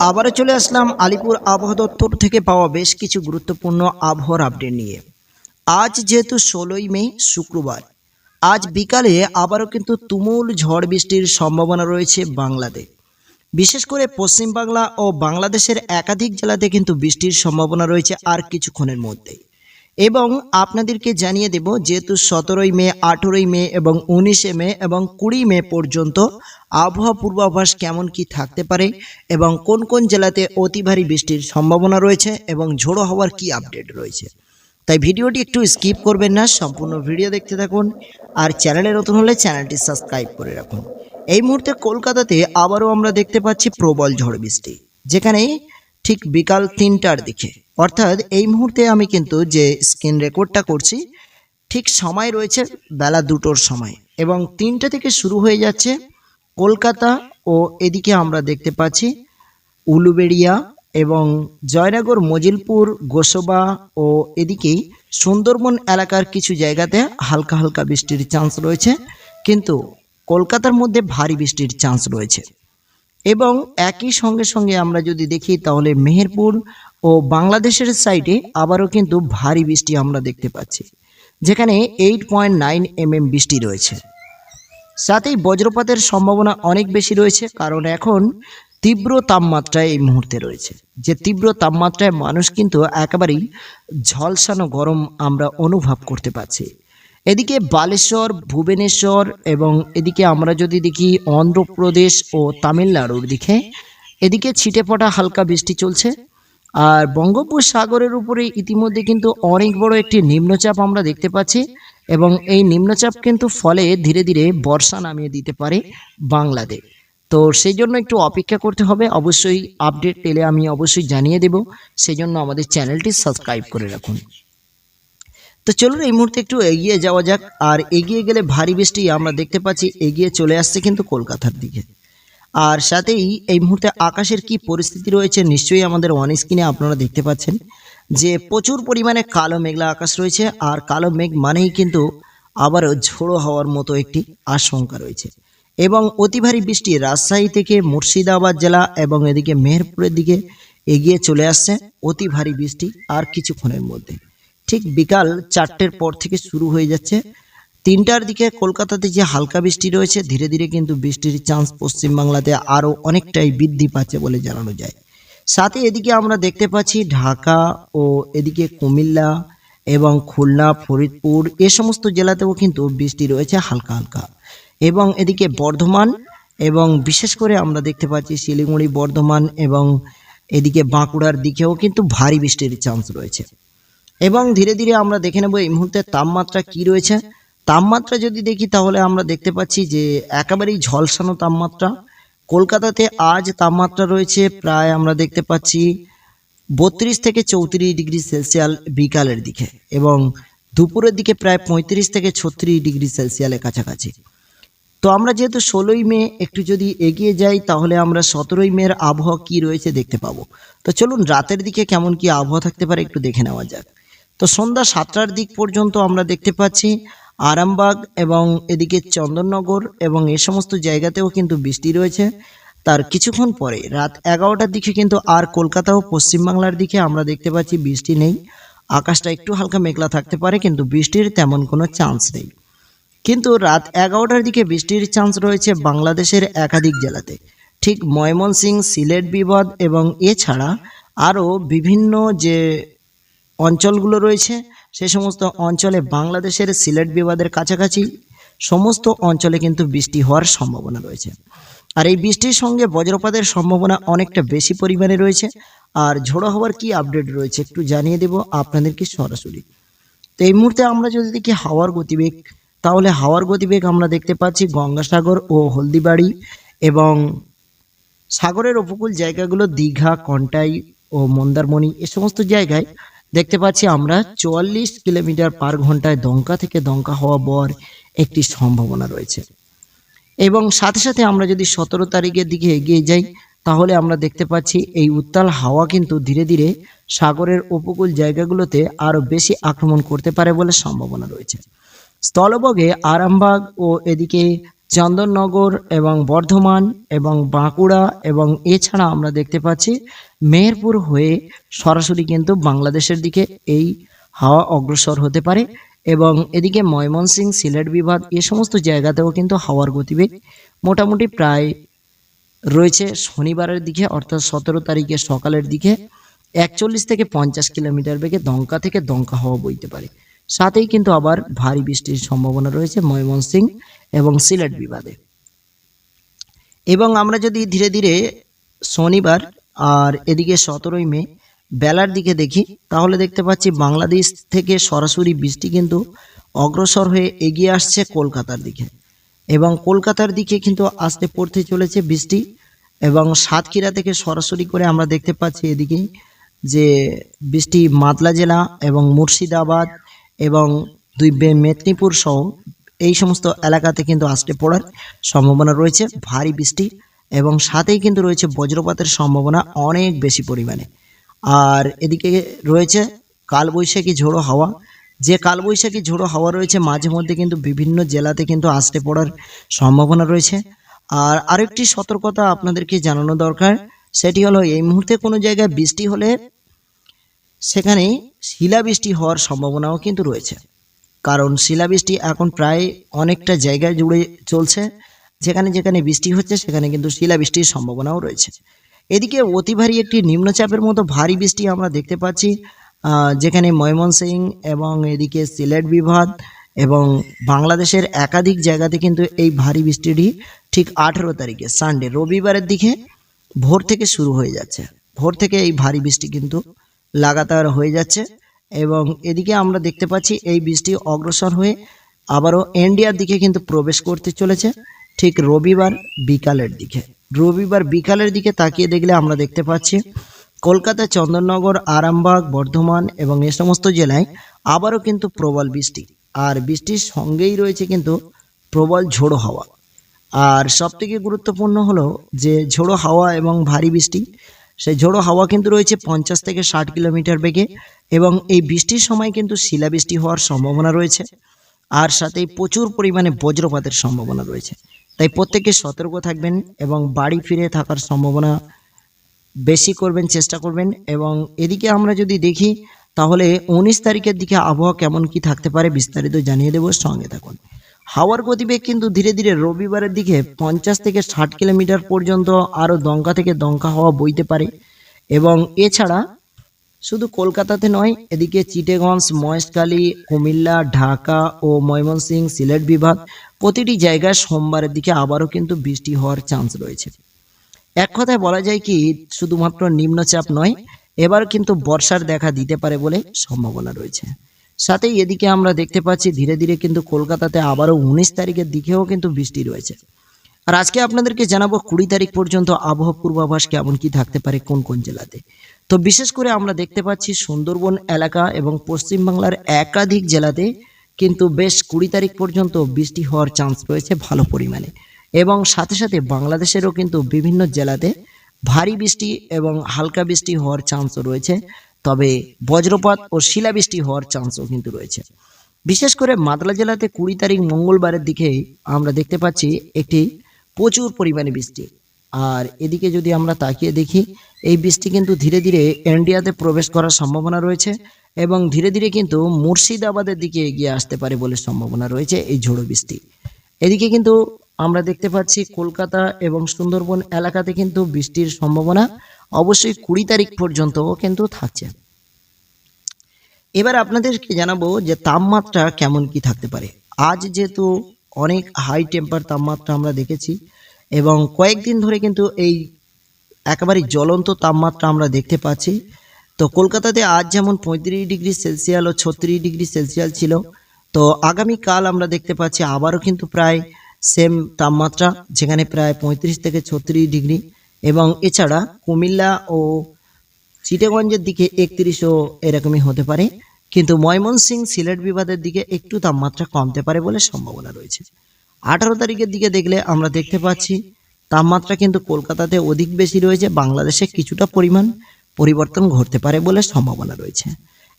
আবারও চলে আসলাম আলিপুর আবহাওয়া দপ্তর থেকে পাওয়া বেশ কিছু গুরুত্বপূর্ণ আবহাওয়ার আপডেট নিয়ে। আজ যেহেতু ষোলোই মে, শুক্রবার, আজ বিকালে আবারও কিন্তু তুমুল ঝড় বৃষ্টির সম্ভাবনা রয়েছে বাংলাদেশ। বিশেষ করে পশ্চিমবাংলা ও বাংলাদেশের একাধিক জেলাতে কিন্তু বৃষ্টির সম্ভাবনা রয়েছে আর কিছুক্ষণের মধ্যেই। এবং আপনাদেরকে জানিয়ে দেব, যেহেতু সতেরোই মে, আঠেরোই মে এবং উনিশে মে এবং কুড়ি মে পর্যন্ত আবহাওয়া পূর্বাভাস কেমন কি থাকতে পারে এবং কোন কোন জেলাতে অতি ভারী বৃষ্টির সম্ভাবনা রয়েছে এবং ঝোড়ো হওয়ার কি আপডেট রয়েছে। তাই ভিডিওটি একটু স্কিপ করবেন না, সম্পূর্ণ ভিডিও দেখতে থাকুন আর চ্যানেলে নতুন হলে চ্যানেলটি সাবস্ক্রাইব করে রাখুন। এই মুহূর্তে কলকাতাতে আবারও আমরা দেখতে পাচ্ছি প্রবল ঝড় বৃষ্টি, যেখানে ঠিক বিকাল তিনটার দিকে অর্থাৎ এই মুহূর্তে আমি কিন্তু যে স্ক্রিন রেকর্ডটা করছি, ঠিক সময় রয়েছে বেলা দুটোর সময় এবং তিনটে থেকে শুরু হয়ে যাচ্ছে কলকাতা ও এদিকে আমরা দেখতে পাচ্ছি উলুবেড়িয়া এবং জয়নগর, মজিলপুর, গোসবা ও এদিকেই সুন্দরবন এলাকার কিছু জায়গাতে হালকা হালকা বৃষ্টির চান্স রয়েছে, কিন্তু কলকাতার মধ্যে ভারী বৃষ্টির চান্স রয়েছে। এবং একই সঙ্গে সঙ্গে আমরা যদি দেখি তাহলে মেহেরপুর ও বাংলাদেশের সাইডে আবারও কিন্তু ভারী বৃষ্টি আমরা দেখতে পাচ্ছি, যেখানে এইট পয়েন্ট নাইন এমএম বৃষ্টি রয়েছে। সাথেই বজ্রপাতের সম্ভাবনা অনেক বেশি রয়েছে, কারণ এখন তীব্র তাপমাত্রায় এই মুহূর্তে রয়েছে। যে তীব্র তাপমাত্রায় মানুষ কিন্তু একেবারেই ঝলসানো গরম আমরা অনুভব করতে পারছি এদিকে বালেশ্বর, ভুবনেশ্বর এবং এদিকে আমরা যদি দেখি অন্ধ্রপ্রদেশ ও তামিলনাড়ুর দিকে, এদিকে ছিটে হালকা বৃষ্টি চলছে। আর বঙ্গোপসাগরের উপরে ইতিমধ্যে কিন্তু অনেক বড় একটি নিম্নচাপ আমরা দেখতে পাচ্ছি এবং এই নিম্নচাপ কিন্তু ফলে ধীরে ধীরে বর্ষা নামিয়ে দিতে পারে বাংলাদেশ। তো সেই জন্য একটু অপেক্ষা করতে হবে। অবশ্যই আপডেট পেলে আমি অবশ্যই জানিয়ে দেব। সেই জন্য আমাদের চ্যানেলটি সাবস্ক্রাইব করে রাখুন। তো চলুন এই মুহূর্তে একটু এগিয়ে যাওয়া যাক। আর এগিয়ে গেলে ভারী বৃষ্টি আমরা দেখতে পাচ্ছি। এগিয়ে চলে আসছে কিন্তু কলকাতার দিকে। আর সাথেই এই মুহূর্তে আকাশের কি পরিস্থিতি রয়েছে নিশ্চয়ই আমাদের অন স্ক্রিনে আপনারা দেখতে পাচ্ছেন যে প্রচুর পরিমাণে কালো মেঘলা আকাশ রয়েছে আর কালো মেঘ মানেই কিন্তু আবারও ঝোড়ো হওয়ার মতো একটি আশঙ্কা রয়েছে। এবং অতি ভারী বৃষ্টি রাজশাহী থেকে মুর্শিদাবাদ জেলা এবং এদিকে মেহেরপুরের দিকে এগিয়ে চলে আসছে অতি ভারী বৃষ্টি আর কিছুক্ষণের মধ্যে। ঠিক বিকাল চারটের পর থেকে শুরু হয়ে যাচ্ছে তিনটার দিকে কলকাতাতে যে হালকা বৃষ্টি রয়েছে, ধীরে ধীরে কিন্তু বৃষ্টির চান্স পশ্চিমবাংলাতে আরও অনেকটাই বৃদ্ধি পাচ্ছে বলে জানানো যায়। সাথে এদিকে আমরা দেখতে পাচ্ছি ঢাকা ও এদিকে কুমিল্লা এবং খুলনা, ফরিদপুর, এ সমস্ত জেলাতেও কিন্তু বৃষ্টি রয়েছে হালকা হালকা। এবং এদিকে বর্ধমান এবং বিশেষ করে আমরা দেখতে পাচ্ছি শিলিগুড়ি, বর্ধমান এবং এদিকে বাঁকুড়ার দিকেও কিন্তু ভারী বৃষ্টির চান্স রয়েছে। এবং ধীরে ধীরে আমরা দেখে নেব এই মুহূর্তে তাপমাত্রা কি রয়েছে। তাপমাত্রা যদি দেখি, তাহলে আমরা দেখতে পাচ্ছি যে একেবারেই ঝলসানো তাপমাত্রা। কলকাতাতে আজ তাপমাত্রা রয়েছে প্রায় আমরা দেখতে পাচ্ছি বত্রিশ থেকে চৌত্রিশ ডিগ্রি সেলসিয়াল বিকালের দিকে এবং দুপুরের দিকে প্রায় পঁয়ত্রিশ থেকে ছত্রিশ ডিগ্রি সেলসিয়ালের কাছাকাছি। তো আমরা যেহেতু ষোলোই মে, একটু যদি এগিয়ে যাই, তাহলে আমরা সতেরোই মের আবহাওয়া কি রয়েছে দেখতে পাবো। তো চলুন, রাতের দিকে কেমন কি আবহাওয়া থাকতে পারে একটু দেখে নেওয়া যাক। তো সন্ধ্যা সাতটার দিক পর্যন্ত আমরা দেখতে পাচ্ছি আরামবাগ এবং এদিকে চন্দননগর এবং এ সমস্ত জায়গাতেও কিন্তু বৃষ্টি রয়েছে। তার কিছুক্ষণ পরে রাত এগারোটার দিকে কিন্তু আর কলকাতা ও পশ্চিমবাংলার দিকে আমরা দেখতে পাচ্ছি বৃষ্টি নেই। আকাশটা একটু হালকা মেঘলা থাকতে পারে কিন্তু বৃষ্টির তেমন কোনো চান্স নেই। কিন্তু রাত এগারোটার দিকে বৃষ্টির চান্স রয়েছে বাংলাদেশের একাধিক জেলাতে। ঠিক ময়মনসিং সিলেট, বিবাদ এবং এছাড়া আরও বিভিন্ন যে অঞ্চলগুলো রয়েছে। সে সমস্ত অঞ্চলে বাংলাদেশের সিলেট বিবাদের কাছাকাছি সমস্ত অঞ্চলে কিন্তু বৃষ্টি হওয়ার সম্ভাবনা রয়েছে। আর এই বৃষ্টির সঙ্গে বজ্রপাতের সম্ভাবনা অনেকটা বেশি পরিমাণে রয়েছে। আর ঝোড়ো হওয়ার কি আপডেট রয়েছে একটু জানিয়ে দেব আপনাদেরকে সরাসরি। তো এই মুহূর্তে আমরা যদি দেখি হাওয়ার গতিবেগ, তাহলে হাওয়ার গতিবেগ আমরা দেখতে পাচ্ছি গঙ্গাসাগর ও হলদিবাড়ি এবং সাগরের উপকূল জায়গাগুলো দীঘা, কন্টাই ও মন্দারমণি, এ সমস্ত জায়গায় দেখতে পাচ্ছি আমরা চুয়াল্লিশ কিলোমিটার পার ঘন্টায় দমকা থেকে দমকা হওয়া বর একটি সম্ভাবনা রয়েছে। এবং সাথে সাথে আমরা যদি সতেরো তারিখের দিকে এগিয়ে যাই, তাহলে আমরা দেখতে পাচ্ছি এই উত্তাল হাওয়া কিন্তু ধীরে ধীরে সাগরের উপকূল জায়গাগুলোতে আরও বেশি আক্রমণ করতে পারে বলে সম্ভাবনা রয়েছে। স্থলবগে আরামবাগ ও এদিকে চন্দননগর এবং বর্ধমান এবং বাঁকুড়া এবং এছাড়া আমরা দেখতে পাচ্ছি মেহেরপুর হয়ে সরাসরি কিন্তু বাংলাদেশের দিকে এই হাওয়া অগ্রসর হতে পারে এবং এদিকে ময়মনসিং সিলেট বিভাগ এ সমস্ত জায়গাতেও কিন্তু হাওয়ার গতিবেগ মোটামুটি প্রায় রয়েছে শনিবারের দিকে অর্থাৎ সতেরো তারিখে সকালের দিকে একচল্লিশ থেকে পঞ্চাশ কিলোমিটার বেগে দমকা থেকে দমকা হাওয়া বইতে পারে। সাথেই কিন্তু আবার ভারী বৃষ্টির সম্ভাবনা রয়েছে ময়মনসিংহ এবং সিলেট বিভাগে। এবং আমরা যদি ধীরে ধীরে শনিবার আর এদিকে সতেরোই মে বেলার দিকে দেখি, তাহলে দেখতে পাচ্ছি বাংলাদেশ থেকে সরাসরি বৃষ্টি কিন্তু অগ্রসর হয়ে এগিয়ে আসছে কলকাতার দিকে। এবং কলকাতার দিকে কিন্তু আসতে পড়তে চলেছে বৃষ্টি এবং সাতক্ষীরা থেকে সরাসরি করে আমরা দেখতে পাচ্ছি এদিকে যে বৃষ্টি মাতলা জেলা এবং মুর্শিদাবাদ এবং দুই মেদিনীপুর সহ এই সমস্ত এলাকাতে কিন্তু আসতে পড়ার সম্ভাবনা রয়েছে। ভারী বৃষ্টি এবং সাথেই কিন্তু রয়েছে বজ্রপাতের সম্ভাবনা অনেক বেশি পরিমাণে। আর এদিকে রয়েছে কালবৈশাখী ঝোড়ো হাওয়া। যে কালবৈশাখী ঝোড়ো হাওয়া রয়েছে, মাঝে মধ্যে কিন্তু বিভিন্ন জেলাতে কিন্তু আসতে পড়ার সম্ভাবনা রয়েছে। আর আরেকটি সতর্কতা আপনাদেরকে জানানো দরকার, সেটি হলো এই মুহূর্তে কোনো জায়গায় বৃষ্টি হলে সেখানে শিলাবৃষ্টি হওয়ার সম্ভাবনাও কিন্তু রয়েছে। কারণ শিলাবৃষ্টি এখন প্রায় অনেকটা জায়গায় জুড়ে চলছে। যেখানে যেখানে বৃষ্টি হচ্ছে, সেখানে কিন্তু শিলাবৃষ্টির সম্ভাবনাও রয়েছে। এদিকে অতি ভারী একটি নিম্নচাপের মতো ভারী বৃষ্টি আমরা দেখতে পাচ্ছি যেখানে ময়মনসিং এবং এদিকে সিলেট বিভাগ এবং বাংলাদেশের একাধিক জায়গাতে কিন্তু এই ভারী বৃষ্টিটি ঠিক আঠেরো তারিখে, সানডে, রবিবারের দিকে ভোর থেকে শুরু হয়ে যাচ্ছে। ভোর থেকে এই ভারী বৃষ্টি কিন্তু লাগাতার হয়ে যাচ্ছে এবং এদিকে আমরা দেখতে পাচ্ছি এই বৃষ্টি অগ্রসর হয়ে আবারও ইন্ডিয়ার দিকে কিন্তু প্রবেশ করতে চলেছে। ঠিক রবিবার বিকালের দিকে। রবিবার বিকালের দিকে তাকিয়ে দেখলে আমরা দেখতে পাচ্ছি কলকাতা, চন্দননগর, আরামবাগ, বর্ধমান এবং এ সমস্ত জেলায় আবারও কিন্তু প্রবল বৃষ্টি। আর বৃষ্টির সঙ্গেই রয়েছে কিন্তু প্রবল ঝোড়ো হাওয়া। আর সবথেকে গুরুত্বপূর্ণ হলো যে ঝোড়ো হাওয়া এবং ভারী বৃষ্টি সেই ঝোড়ো হাওয়া কিন্তু রয়েছে পঞ্চাশ থেকে ষাট কিলোমিটার বেগে এবং এই বৃষ্টির সময় কিন্তু শিলাবৃষ্টি হওয়ার সম্ভাবনা রয়েছে। আর সাথে প্রচুর পরিমাণে বজ্রপাতের সম্ভাবনা রয়েছে। তাই প্রত্যেকে সতর্ক থাকবেন এবং বাড়ি ফিরে থাকার সম্ভাবনা বেশি করবেন, চেষ্টা করবেন এবং এদিকে আমরা যদি দেখি, তাহলে উনিশ তারিখের দিকে আবহাওয়া কেমন কি থাকতে পারে বিস্তারিত জানিয়ে দেবো। সঙ্গে থাকুন। হাওয়ার গতিবেগ কিন্তু ধীরে ধীরে রবিবারের দিকে পঞ্চাশ থেকে ষাট কিলোমিটার পর্যন্ত আরও দঙ্কা থেকে দঙ্কা হাওয়া বইতে পারে। এবং এছাড়া শুধু কলকাতাতে নয়, এদিকে চিটেগঞ্জ, মহেশখালী, কুমিল্লা, ঢাকা ও ময়মনসিংহ সিলেট বিভাগ প্রতিটি জায়গায় সোমবারের দিকে আবারও কিন্তু বৃষ্টি হওয়ার চান্স রয়েছে। এক কথায় বলা যায় কি, শুধুমাত্র নিম্নচাপ নয় এবার কিন্তু বর্ষার দেখা দিতে পারে বলে সম্ভাবনা রয়েছে। সাথেই এদিকে আমরা দেখতে পাচ্ছি ধীরে ধীরে কিন্তু কলকাতাতে আবারও উনিশ তারিখের দিকেও কিন্তু বৃষ্টি রয়েছে। আর আজকে আপনাদেরকে জানাব কুড়ি তারিখ পর্যন্ত আবহাওয়া পূর্বাভাস কেমন, কি থাকতে পারে, কোন কোন জেলাতে। তো বিশেষ করে আমরা দেখতে পাচ্ছি সুন্দরবন এলাকা এবং পশ্চিমবাংলার একাধিক জেলাতে কিন্তু বেশ কুড়ি তারিখ পর্যন্ত বৃষ্টি হওয়ার চান্স রয়েছে ভালো পরিমাণে। এবং সাথে সাথে বাংলাদেশেরও কিন্তু বিভিন্ন জেলাতে ভারী বৃষ্টি এবং হালকা বৃষ্টি হওয়ার চান্সও রয়েছে। তবে বজ্রপাত ও শিলাবৃষ্টি হওয়ার চান্সও কিন্তু রয়েছে। বিশেষ করে মাদলা জেলাতে কুড়ি তারিখ মঙ্গলবারের দিকে আমরা দেখতে পাচ্ছি একটি প্রচুর পরিমাণে বৃষ্টি। আর এদিকে যদি আমরা তাকিয়ে দেখি, এই বৃষ্টি কিন্তু ধীরে ধীরে ইন্ডিয়াতে প্রবেশ করার সম্ভাবনা রয়েছে এবং ধীরে ধীরে কিন্তু মুর্শিদাবাদের দিকে এগিয়ে আসতে পারে বলে সম্ভাবনা রয়েছে এই ঝোড়ো বৃষ্টি। এদিকে কিন্তু আমরা দেখতে পাচ্ছি কলকাতা এবং সুন্দরবন এলাকাতে কিন্তু বৃষ্টির সম্ভাবনা অবশ্যই কুড়ি তারিখ পর্যন্ত কিন্তু থাকছে। এবার আপনাদেরকে জানাব যে তাপমাত্রা কেমন কি থাকতে পারে। আজ যেহেতু অনেক হাই টেম্পার তাপমাত্রা আমরা দেখেছি এবং কয়েকদিন ধরে কিন্তু এই একেবারে জ্বলন্ত তাপমাত্রা আমরা দেখতে পাচ্ছি। তো কলকাতাতে আজ যেমন পঁয়ত্রিশ ডিগ্রি সেলসিয়াল ও ছত্রিশ ডিগ্রি সেলসিয়াল ছিল, তো আগামীকাল আমরা দেখতে পাচ্ছি আবারও কিন্তু প্রায় সেম তাপমাত্রা, যেখানে প্রায় পঁয়ত্রিশ থেকে ছত্রিশ ডিগ্রি। এবং এছাড়া কুমিল্লা ও চিটেগঞ্জের দিকে একত্রিশও এরকমই হতে পারে। কিন্তু ময়মনসিংহ সিলেট বিভাগের দিকে একটু তাপমাত্রা কমতে পারে বলে সম্ভাবনা রয়েছে। আঠারো তারিখের দিকে দেখলে আমরা দেখতে পাচ্ছি, তাপমাত্রা কিন্তু কলকাতাতে অধিক বেশি রয়েছে, বাংলাদেশে কিছুটা পরিমাণ পরিবর্তন ঘটতে পারে বলে সম্ভাবনা রয়েছে।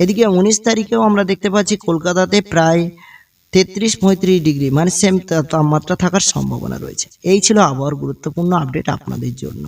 এদিকে উনিশ তারিখেও আমরা দেখতে পাচ্ছি, কলকাতাতে প্রায় তেত্রিশ পঁয়ত্রিশ ডিগ্রি মানে সেম তাপমাত্রা থাকার সম্ভাবনা রয়েছে। এই ছিল আবহাওয়ার গুরুত্বপূর্ণ আপডেট আপনাদের জন্য।